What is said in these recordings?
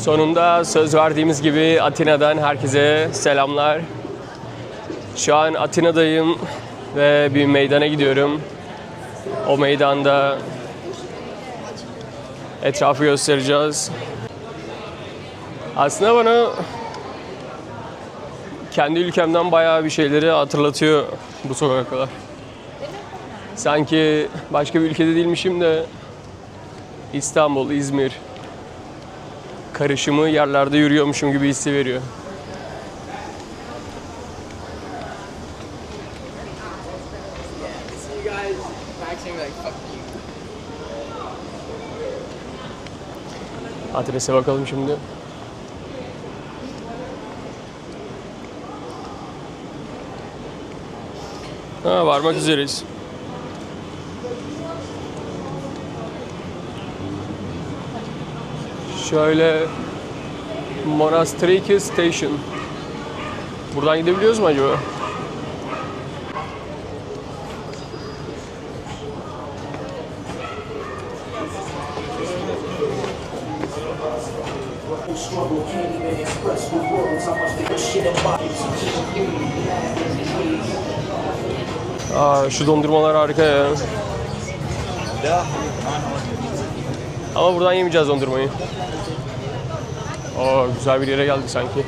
Sonunda söz verdiğimiz gibi Atina'dan herkese selamlar. Şu an Atina'dayım ve bir meydana gidiyorum. O meydanda etrafı göstereceğiz. Aslında bana kendi ülkemden bayağı bir şeyleri hatırlatıyor bu sokaklar. Sanki başka bir ülkede değilmişim de İstanbul, İzmir karışımı yerlerde yürüyormuşum gibi hissi veriyor. Adrese bakalım şimdi. Ha, varmak üzereyiz. Şöyle Monastriki Station. Buradan gidebiliyoruz mu acaba? Aa, şu dondurmalar harika ya. Ama buradan yemeyeceğiz dondurmayı. Aa, güzel bir yere geldik sanki.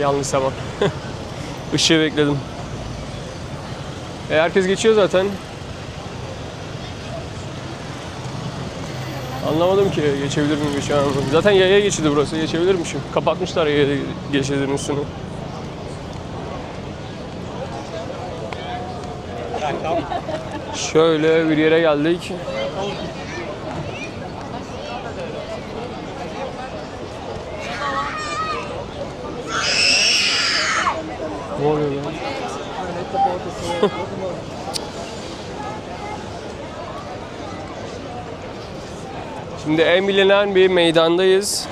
Yanlış zaman. Işığı bekledim. E, herkes geçiyor zaten. Anlamadım ki geçebilir miyim şu an. Zaten yaya geçidi burası. Geçebilirmişim. Kapatmışlar yaya geçidinin üstünü. Şöyle bir yere geldik. Ne oluyor lan? Şimdi en bilinen bir meydandayız.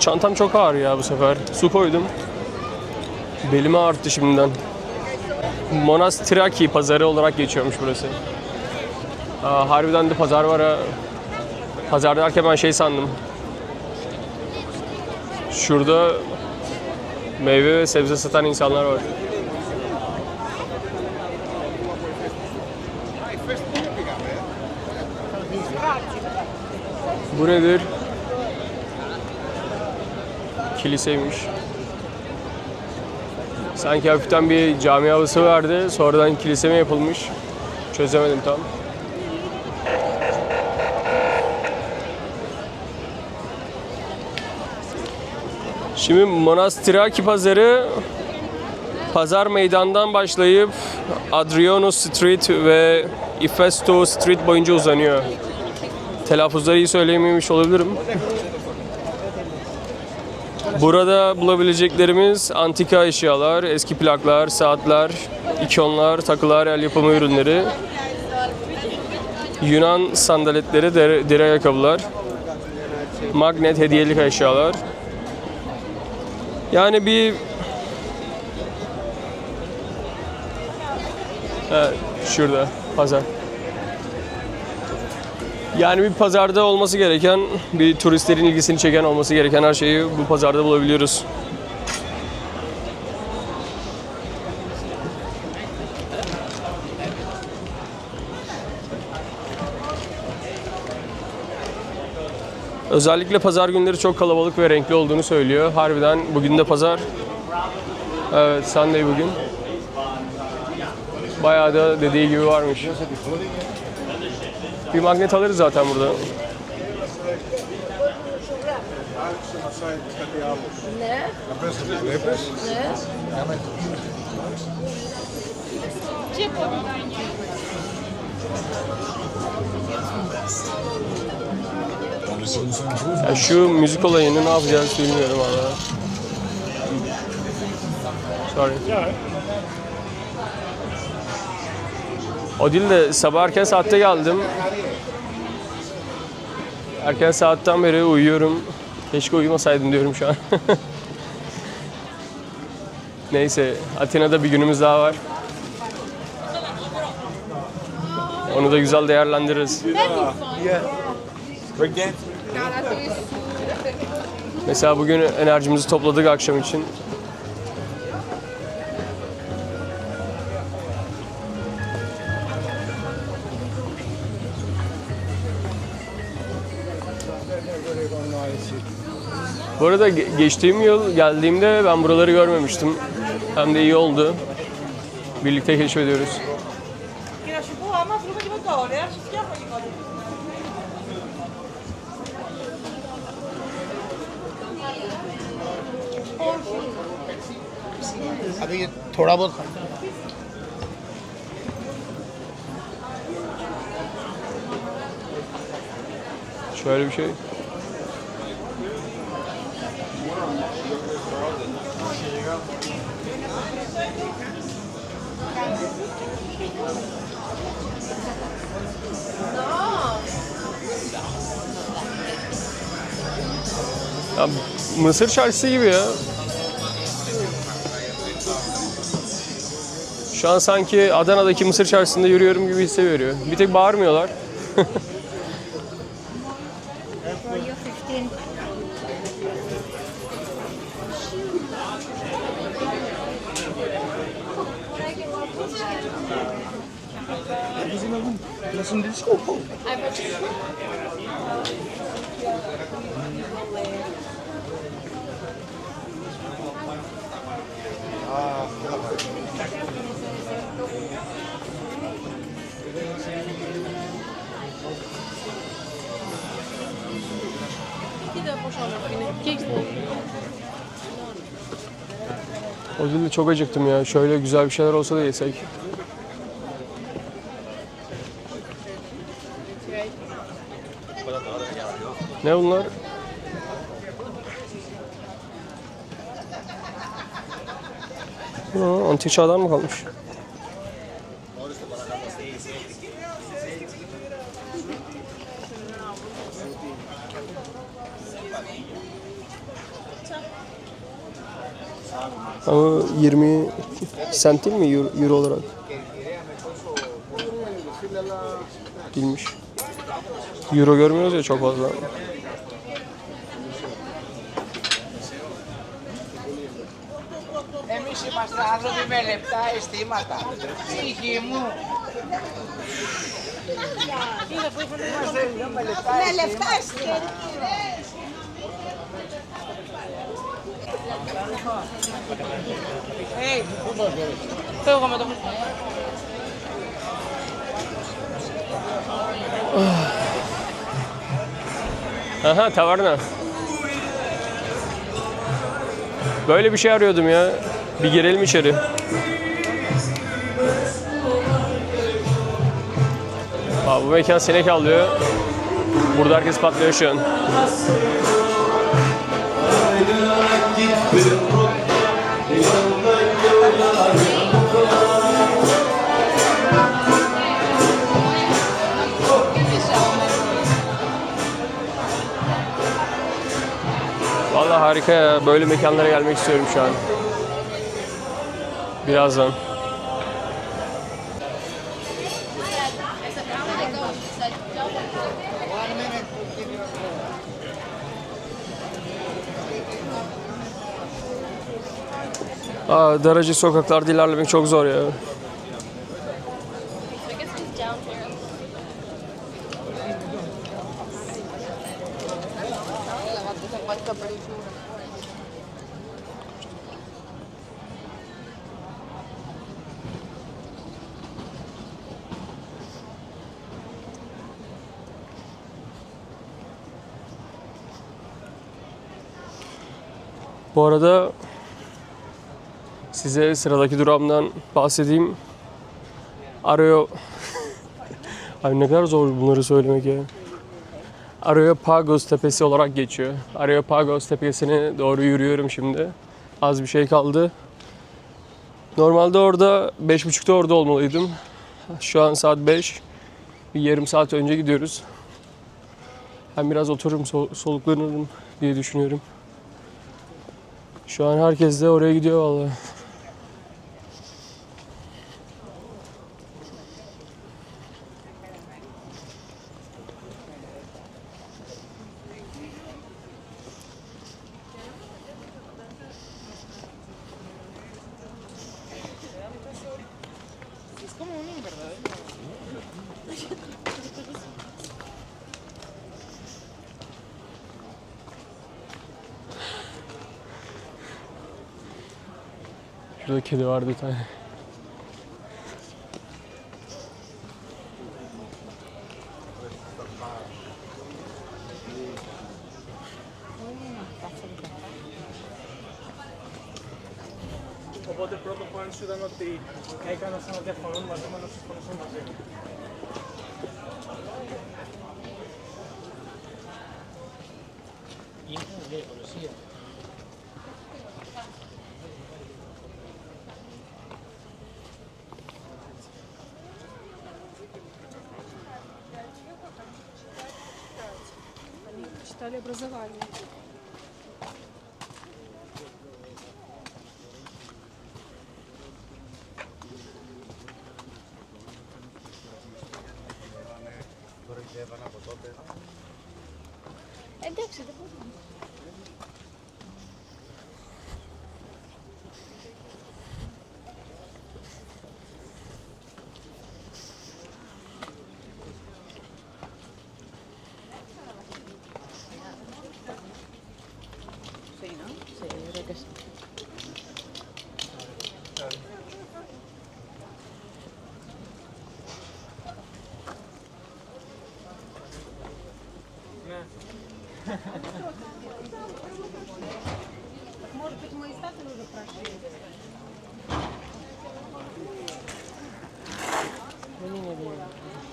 Çantam çok ağır ya bu sefer. Su koydum. Belime arttı şimdiden. Monastraki pazarı olarak geçiyormuş burası. Aa, harbiden de pazar var ha. Pazar derken ben şey sandım. Şurada meyve ve sebze satan insanlar var. Bu nedir? Kiliseymiş. Sanki hafiften bir cami havası verdi. Sonradan kilise mi yapılmış? Çözemedim tam. Şimdi Monastiraki pazarı Pazar meydandan başlayıp Adriano Street ve Ifesto Street boyunca uzanıyor. Telaffuzları iyi söyleyememiş olabilirim. Burada bulabileceklerimiz antika eşyalar, eski plaklar, saatler, ikonlar, takılar, el yapımı ürünleri, Yunan sandaletleri, deri ayakkabılar, magnet hediyelik eşyalar. Yani bir Evet, şurada pazar. Yani bir pazarda olması gereken, bir turistlerin ilgisini çeken olması gereken her şeyi bu pazarda bulabiliyoruz. Özellikle pazar günleri çok kalabalık ve renkli olduğunu söylüyor. Harbiden bugün de pazar. Evet, Sunday bugün. Bayağı da dediği gibi varmış. Bir magnet alırız zaten burada. Ne? Ne? Ya şu müzik olayını ne yapacağız bilmiyorum valla. Sorry. O değil de sabah erken saatte geldim. Erken saatten beri uyuyorum. Keşke uyumasaydım diyorum şu an. Neyse, Atina'da bir günümüz daha var. Onu da güzel değerlendiririz. Mesela bugün enerjimizi topladık akşam için. Bu arada geçtiğim yıl geldiğimde ben buraları görmemiştim. Hem de iyi oldu. Birlikte keşfediyoruz. अभी ये थोड़ा बहुत Şöyle bir şey. Ya, Mısır çarşısı gibi ya. Şu an sanki Adana'daki Mısır çarşısında yürüyorum gibi hissediyor. Bir tek bağırmıyorlar. Es un disco. Ah, Bir de boşalmak yine. Kek o değil de çok acıktım ya. Şöyle güzel bir şeyler olsa da yesek. Ne bunlar? Aa, antik çağdan mı kalmış? Ama 20 sent değil mi euro, euro olarak? Bilmiş. Euro görmüyoruz ya çok fazla. Εμείς είμαστε άνθρωποι με λεπτά αισθήματα. Ψυχή μου. Είμαστε λίγο με λεπτά αισθήματα. Hey. Feu Aha taverna. Böyle bir şey arıyordum ya. Bir girelim içeri. Abi bu mekan sinek alıyor. Burada herkes patlıyor şu an. Harika ya. Böyle mekanlara gelmek istiyorum şu an. Birazdan. Aa, daracık sokaklarda ilerlemek çok zor ya. Bu arada size sıradaki durağımdan bahsedeyim. Arıyor. Ay ne kadar zor bunları söylemek ya. Areopagos Tepesi olarak geçiyor. Areopagos Tepesi'ne doğru yürüyorum şimdi. Az bir şey kaldı. Normalde orada 5.30'da orada olmalıydım. Şu an saat 5. Bir yarım saat önce gidiyoruz. Hem biraz otururum, so- soluklanırım diye düşünüyorum. Şu an herkes de oraya gidiyor vallahi. Şurada kedi vardı bir tane.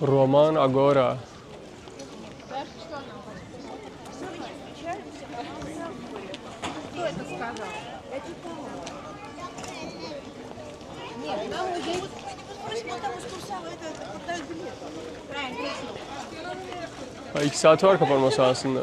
Roman Agora. Ha, iki saati var kapanma sahasında.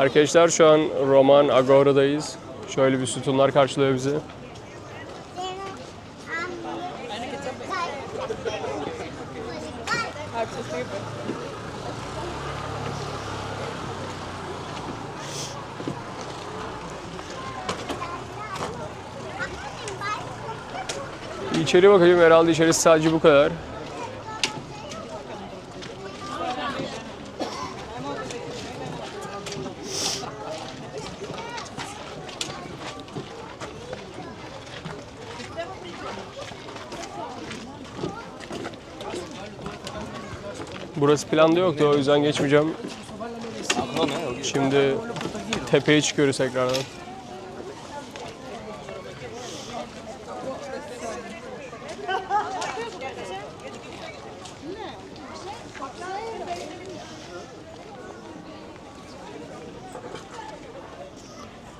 Arkadaşlar şu an Roman Agora'dayız. Şöyle bir sütunlar karşılıyor bizi. İçeri bakayım herhalde içerisi sadece bu kadar. Burası planda yoktu o yüzden geçmeyeceğim. Şimdi tepeye çıkıyoruz tekrardan.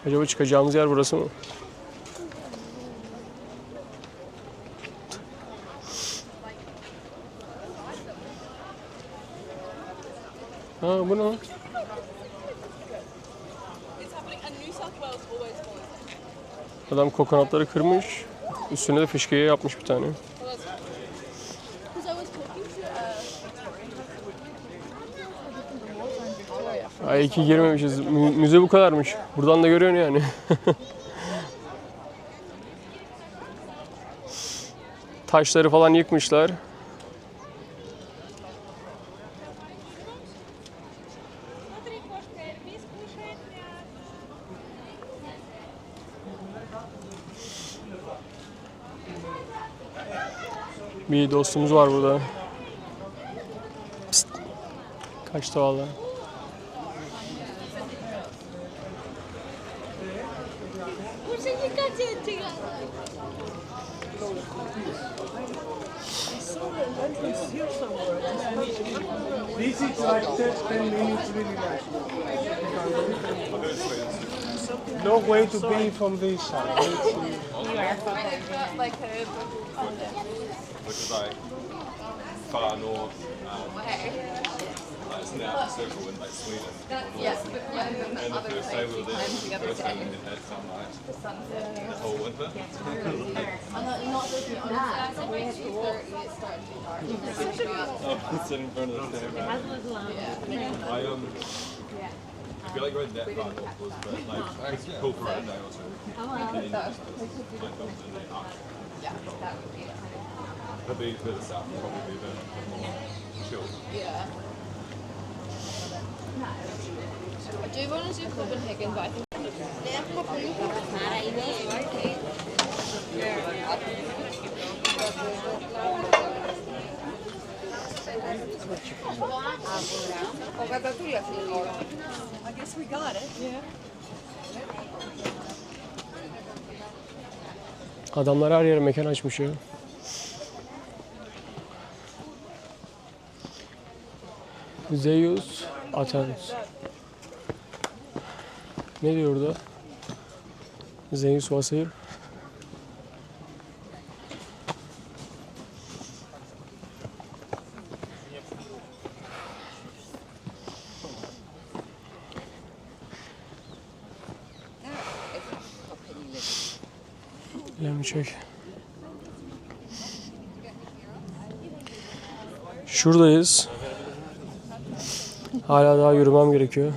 Acaba çıkacağımız yer burası mı? Ha bu ne? Adam kokonatları kırmış. Üstüne de fışkıyı yapmış bir tane. Ay iki girmemişiz. Mü- müze bu kadarmış. Buradan da görüyorsun yani. Taşları falan yıkmışlar. Bir dostumuz var burada. Psst. Kaçtı valla. This is like 10 minutes really nice. No way to pay from this side. which is like far north. Um, like it's now the circle in like Sweden. Yes, yeah, and then the first day we were there, the first time we had sunlight. The. The whole winter. I'm not, not looking on that. It's starting to be dark. I'm sitting oh, in front of the camera. Um, yeah. I, um. I feel like going that far north but like, cool for a day or two. Oh, How long? Yeah, that would be to the up. The south probably be a bit, more chill. I do want to do Copenhagen, but I think I guess we got it. Yeah. Adamlar her yere mekan açmış ya. Zeus Athens. Ne diyor orada? Zeus was here. Let. Şuradayız. Hala daha yürümem gerekiyor.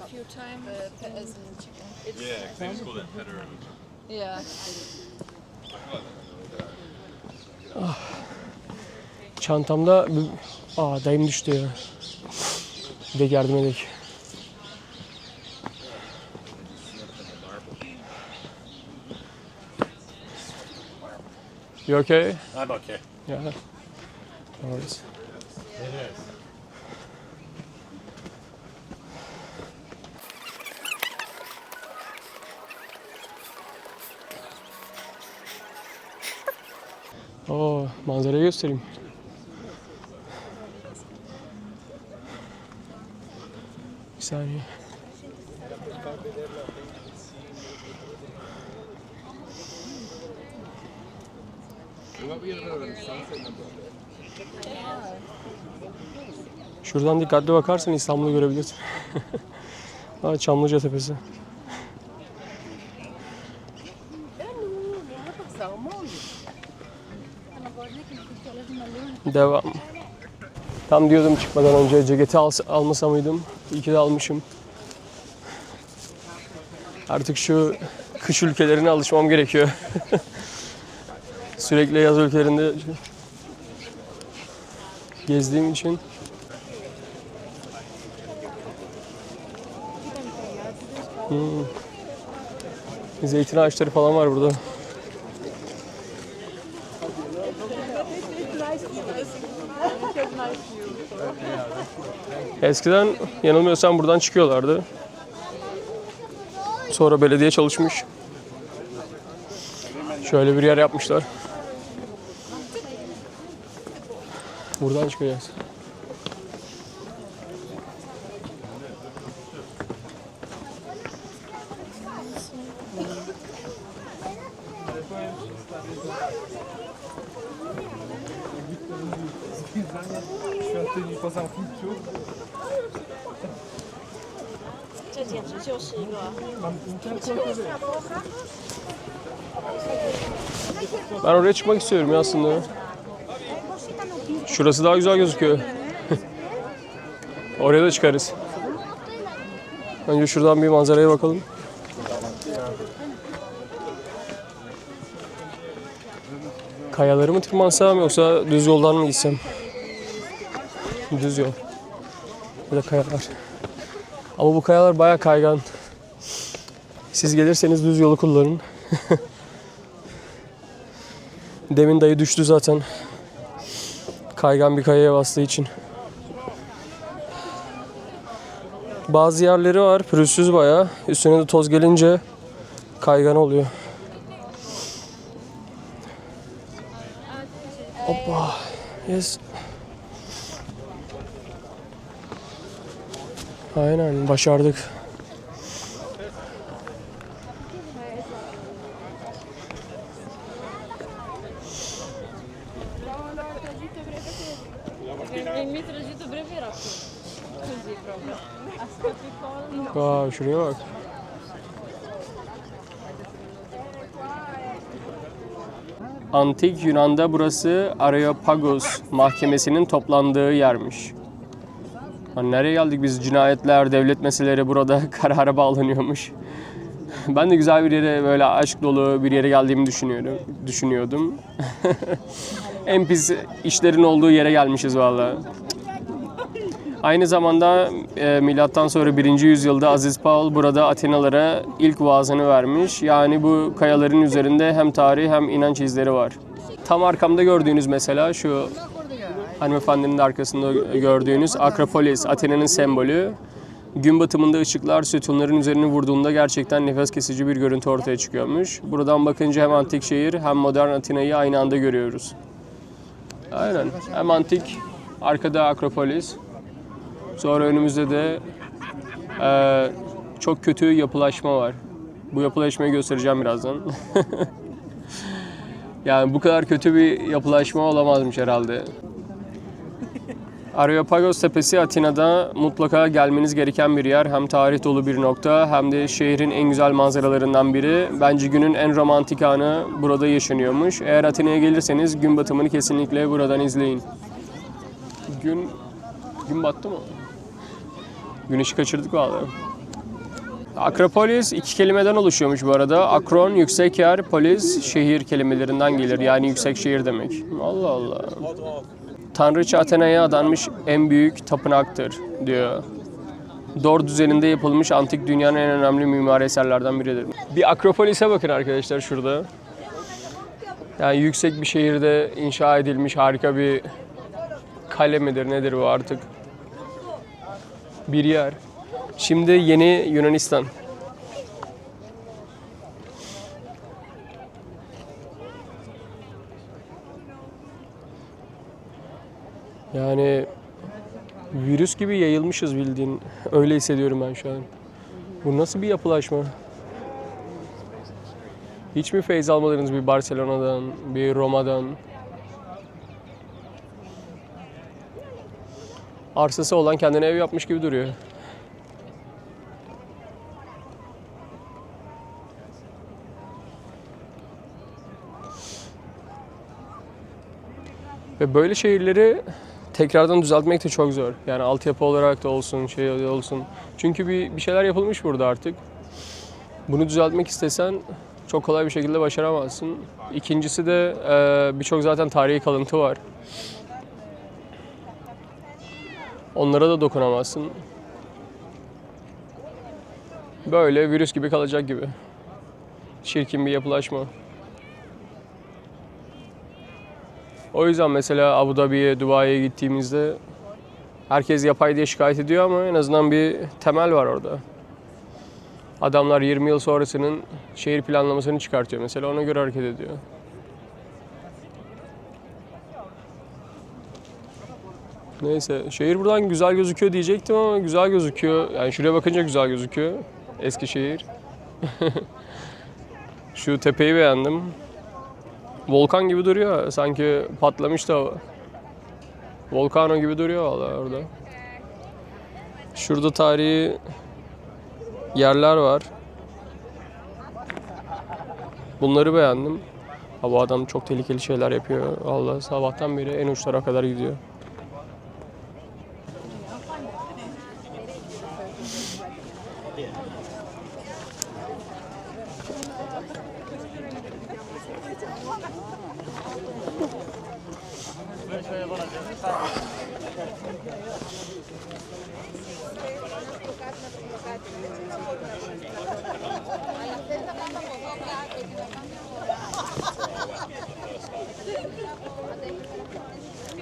a few times pet as in chicken. Yeah, 'cause they just call that pitter and Yeah. Çantamda. Aa dayım düştü ya. Bir de yardım edelim. You okay? I'm okay. Yeah. No worries. Oo, manzarayı göstereyim. Bir saniye. Şuradan dikkatli bakarsan İstanbul'u görebilirsin. Aa, Çamlıca Tepesi. Devam. Tam diyordum çıkmadan önce ceketi al, almasa mıydım? İyi ki de almışım. Artık şu kış ülkelerine alışmam gerekiyor. Sürekli yaz ülkelerinde gezdiğim için. Hmm. Zeytin ağaçları falan var burada. Eskiden yanılmıyorsam buradan çıkıyorlardı. Sonra belediye çalışmış. Şöyle bir yer yapmışlar. Mam internet Ben oraya çıkmak istiyorum ya aslında. Şurası daha güzel gözüküyor. oraya da çıkarız. Önce şuradan bir manzaraya bakalım. Kayaları mı tırmansam yoksa düz yoldan mı gitsem? Düz yol. Bir de kayalar. Ama bu kayalar baya kaygan. Siz gelirseniz düz yolu kullanın. Demin dayı düştü zaten. Kaygan bir kayaya bastığı için. Bazı yerleri var pürüzsüz bayağı. Üstüne de toz gelince kaygan oluyor. Hoppa. Yes. Aynen başardık. Aa, şuraya bak. Antik Yunan'da burası Areopagos mahkemesinin toplandığı yermiş. Nereye geldik biz? Cinayetler, devlet meseleleri burada karara bağlanıyormuş. Ben de güzel bir yere böyle aşk dolu bir yere geldiğimi düşünüyorum. Düşünüyordum. en pis işlerin olduğu yere gelmişiz vallahi. Aynı zamanda e, milattan sonra 1. yüzyılda Aziz Paul burada Atenalara ilk vaazını vermiş. Yani bu kayaların üzerinde hem tarih hem inanç izleri var. Tam arkamda gördüğünüz mesela şu hanımefendinin de arkasında gördüğünüz Akropolis, Atina'nın sembolü. Gün batımında ışıklar sütunların üzerine vurduğunda gerçekten nefes kesici bir görüntü ortaya çıkıyormuş. Buradan bakınca hem antik şehir hem modern Atina'yı aynı anda görüyoruz. Aynen. Hem antik, arkada Akropolis. Sonra önümüzde de eee, çok kötü yapılaşma var. Bu yapılaşmayı göstereceğim birazdan. yani bu kadar kötü bir yapılaşma olamazmış herhalde. Areopagos Tepesi Atina'da mutlaka gelmeniz gereken bir yer. Hem tarih dolu bir nokta hem de şehrin en güzel manzaralarından biri. Bence günün en romantik anı burada yaşanıyormuş. Eğer Atina'ya gelirseniz gün batımını kesinlikle buradan izleyin. Gün gün battı mı? Güneşi kaçırdık vallahi. Akropolis iki kelimeden oluşuyormuş bu arada. Akron yüksek yer, polis şehir kelimelerinden gelir. Yani yüksek şehir demek. Allah Allah. Tanrıça Athena'ya adanmış en büyük tapınaktır diyor. Dor düzeninde yapılmış antik dünyanın en önemli mimari eserlerden biridir. Bir Akropolis'e bakın arkadaşlar şurada. Yani yüksek bir şehirde inşa edilmiş harika bir kale midir nedir bu artık? Bir yer. Şimdi yeni Yunanistan. Yani virüs gibi yayılmışız bildiğin. Öyle hissediyorum ben şu an. Bu nasıl bir yapılaşma? Hiç mi feyz almadınız bir Barcelona'dan, bir Roma'dan? Arsası olan kendine ev yapmış gibi duruyor. Ve böyle şehirleri tekrardan düzeltmek de çok zor. Yani altyapı olarak da olsun, şey olsun. Çünkü bir, bir şeyler yapılmış burada artık. Bunu düzeltmek istesen çok kolay bir şekilde başaramazsın. İkincisi de birçok zaten tarihi kalıntı var. Onlara da dokunamazsın. Böyle virüs gibi kalacak gibi. Çirkin bir yapılaşma. O yüzden mesela Abu Dhabi'ye, Dubai'ye gittiğimizde herkes yapay diye şikayet ediyor ama en azından bir temel var orada. Adamlar 20 yıl sonrasının şehir planlamasını çıkartıyor mesela ona göre hareket ediyor. Neyse şehir buradan güzel gözüküyor diyecektim ama güzel gözüküyor. Yani şuraya bakınca güzel gözüküyor. Eskişehir. Şu tepeyi beğendim. Volkan gibi duruyor. Sanki patlamış da Volcano gibi duruyor valla orada. Şurada tarihi yerler var. Bunları beğendim. Ha, bu adam çok tehlikeli şeyler yapıyor. Valla sabahtan beri en uçlara kadar gidiyor.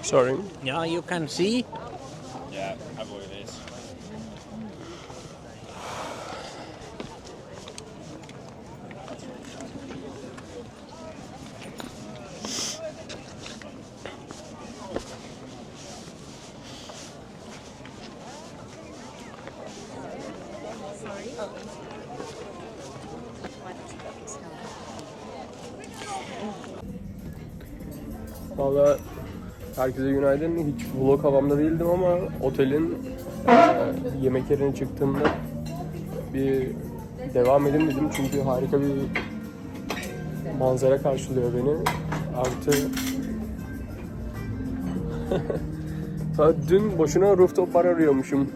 Sorry. Yeah, you can see. Herkese günaydın. Hiç vlog havamda değildim ama otelin e, yemek yerine çıktığımda bir devam edin dedim. Çünkü harika bir manzara karşılıyor beni. Artı dün boşuna rooftop bar arıyormuşum.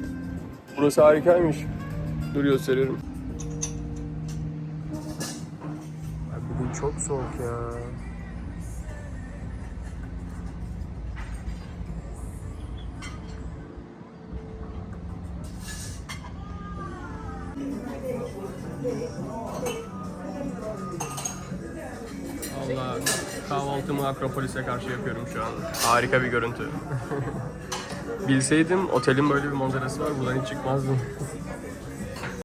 Burası harikaymış. Dur gösteriyorum. Ay bugün çok soğuk ya. Akropolis'e karşı yapıyorum şu an. Harika bir görüntü. Bilseydim otelin böyle bir manzarası var buradan hiç çıkmazdım.